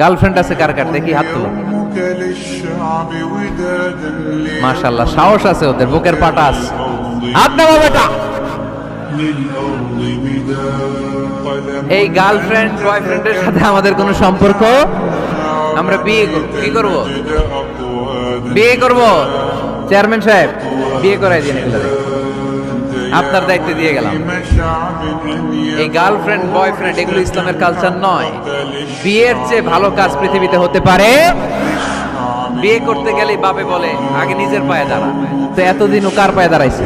Girlfriend আছে কার কার? দেখি হাত তুলো। মাশাল্লাহ সাহস আছে ওদের, বুকের পাটা আছে। হাত নামা বেটা। এই গার্লফ্রেন্ড বয়ফ্রেন্ডের সাথে আমাদের কোনো সম্পর্ক? আমরা বিয়ে কি করব? বিয়ে করব? চেয়ারম্যান সাহেব, বিয়ে করাই দিন এগুলো আপনার দায়িত্বে দিয়ে গেলাম। এই গার্লফ্রেন্ড বয়ফ্রেন্ড এগুলো ইসলামের কালচার নয়। বিয়ের চেয়ে ভালো কাজ পৃথিবীতে হতে পারে। বিয়ে করতে গেলে বাপে বলে, আগে নিজের পায়ে দাঁড়া। তো এতদিন ও কার পায়ে দাঁড়াইছে?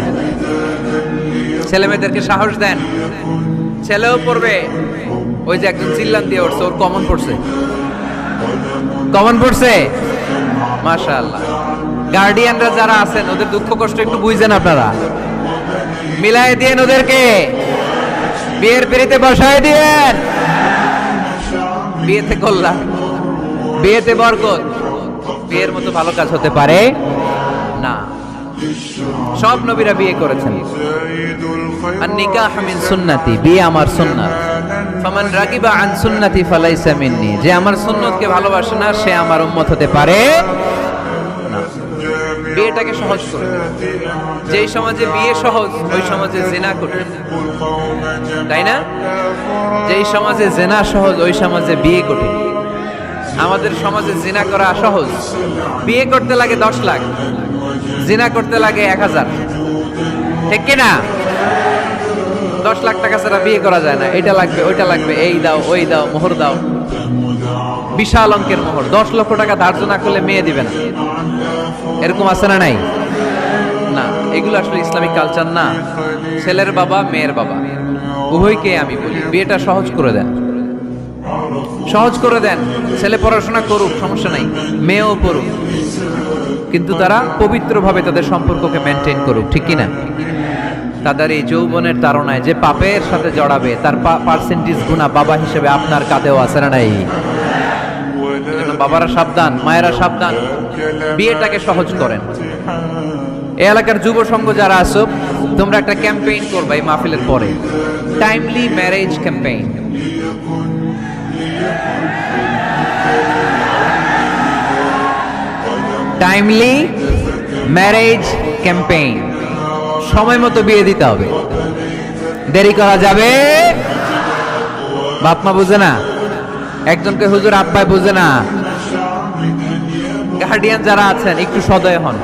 ছেলে মেয়েদেরকে সাহস দেন। ছেলেও পড়বে। ওই যে একজন চিল্লান দিয়ে উঠছে, ওর কমন পড়ছে। কমন পড়ছে? মাশাআল্লাহ। গার্ডিয়ানরা যারা আছেন, ওদের দুঃখ কষ্ট একটু বুঝেন আপনারা। মিলায় দিয়ে ওদেরকে। বিয়ের পিড়িতে বসায় দিয়েন। বিয়েতে কল্যাণ। বিয়েতে বরকত। বিয়ের মতো ভালো কাজ হতে পারে না। সব নবীরা বিয়ে করেছেন। আর নিকা হামিন সুন্নাতি, বিয়ে আমার সুন্নাত। ফামান রাগিবা আন সুন্নাতি ফালাইসা যে আমার সুন্নতকে ভালোবাসে না, সে আমার উম্মত হতে পারে বিয়েটাকে সহজ করে। যেই সমাজে বিয়ে সহজ, ওই সমাজে জেনা করে তাই না? যেই সমাজে জেনা সহজ, ওই সমাজে বিয়ে করে আমাদের সমাজে জিনা করা সহজ। বিয়ে করতে লাগে দশ লাখ, জিনা করতে লাগে এক হাজার। ঠিক কিনা? দশ লাখ টাকা ছাড়া বিয়ে করা যায় না। এটা লাগবে, ওইটা লাগবে, এই দাও, ওই দাও, মোহর দাও। বিশাল অঙ্কের মোহর। দশ লক্ষ টাকা ধার্য না করলে মেয়ে দিবে না। এরকম আছে না নাই? না, এগুলো আসলে ইসলামিক কালচার না। ছেলের বাবা, মেয়ের বাবা। উভয়কে আমি বলি, বিয়েটা সহজ করে দেন। সহজ করে দেন। ছেলে পড়াশোনা করুক, সমস্যা নাই। মেয়েও পড়ুক। কিন্তু তারা পবিত্রভাবে তাদের সম্পর্ককে মেনটেন করুক, ঠিক কিনা? তাদের এই যৌবনের তাড়নায় যে পাপের সাথে জড়াবে, তার পার্সেন্টেজ গুণা বাবা হিসেবে আপনার কাঁধেও আছে না নাই? বাবারা সাবধান, মায়েরা সাবধান, বিয়েটাকে সহজ করেন। এই এলাকার যুব সংঘ যারা আছো, তোমরা একটা ক্যাম্পেইন করবে এই মাহফিলের পরে। Timely marriage campaign timely marriage campaign সময় মতো বিয়ে দিতে হবে। দেরি করা যাবে? বাপ মা বুঝে না? একজনকে হুজুর আব্বাই বুঝে না? গার্ডিয়ান যারা আছেন, একটু সদয় হন।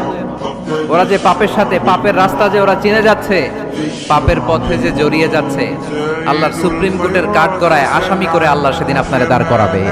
ওরা যে পাপের সাথে, পাপের রাস্তা যে ওরা চিনে যাচ্ছে, পাপের পথে যে জড়িয়ে যাচ্ছে, আল্লাহর সুপ্রিম কোর্টের কাঠ করায় আসামি করে আল্লাহ সেদিন আপনারে দাঁড় করাবে।